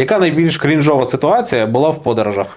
Яка найбільш крінжова ситуація була в подорожах?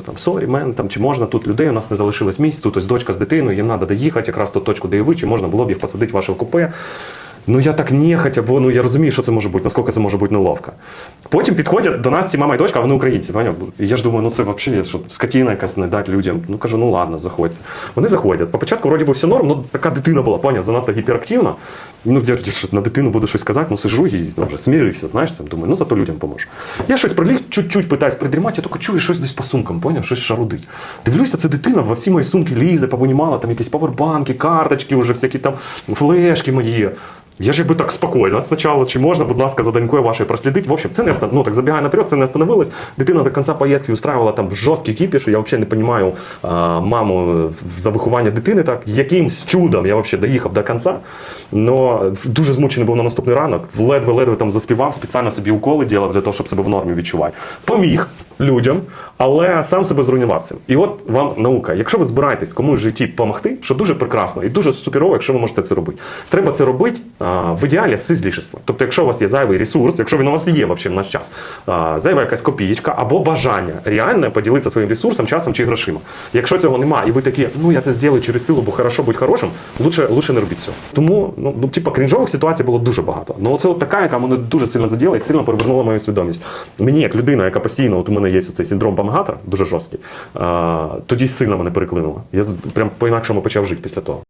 там сорі, мен, там чи можна тут людей, у нас не залишилось місць, тут ось дочка з дитиною, їм треба доїхати, якраз ту точку, де і ви, чи можна було б їх посадити в ваше купе. Ну я так нехотя, бо ну я розумію, що це може бути, наскільки це може бути неловко. Потім підходять до нас ці мама і дочка, а вони українці. Поняв? І я ж думаю, ну це взагалі що скотіна якась не дати людям. Ну кажу, ну ладно, заходьте. Вони заходять. По початку вроді би все норм, ну така дитина була, поняв, занадто гіперактивна. Ну я ж на дитину буду щось казати, ну сижу і ну, вже смірився, знаєш, там думаю, ну зато людям поможу. Я щось приліг, чуть-чуть питаюсь придрімати, я тільки чую щось десь по сумкам, поняв, щось шарудить. Дивлюся, це дитина во всі мої сумки лізе, повинімала, там якісь павербанки, карточки, вже всякі там флешки мої. Я ж якби так спокійно. Спочатку, чи можна, будь ласка, за донькою вашою прослідити. В общем, це не ну, так забігає наперед, це не остановилось. Дитина до кінця поїздки устраивала там жорсткий кіпіш. Я взагалі не розумію маму за виховання дитини. Так якимсь чудом я взагалі доїхав до кінця. Но дуже змучений був на наступний ранок. Ледве-ледве там заспівав, спеціально собі уколи робив для того, щоб себе в нормі відчувати. Поміг людям, але сам себе зруйнував цим. І от вам наука. Якщо ви збираєтесь комусь в житті допомогти, що дуже прекрасно і дуже суперово, якщо ви можете це робити. Треба це робити в ідеалі з злішества. Тобто, якщо у вас є зайвий ресурс, якщо він у вас є взагалі в наш час, зайва якась копієчка або бажання реально поділитися своїм ресурсом, часом чи грошима. Якщо цього немає, і ви такі, ну я це зроблю через силу, бо хорошо будь хорошим, лучше, лучше не робіть цього. Тому ну, ну типа крінжових ситуацій було дуже багато. Ну це от така, яка мене дуже сильно заділа і сильно перевернула мою свідомість. Мені, як людина, яка постійно, от у мене є цей синдром помагатора, дуже жорсткий, тоді сильно мене переклинуло. Я прям по-інакшому почав жити після того.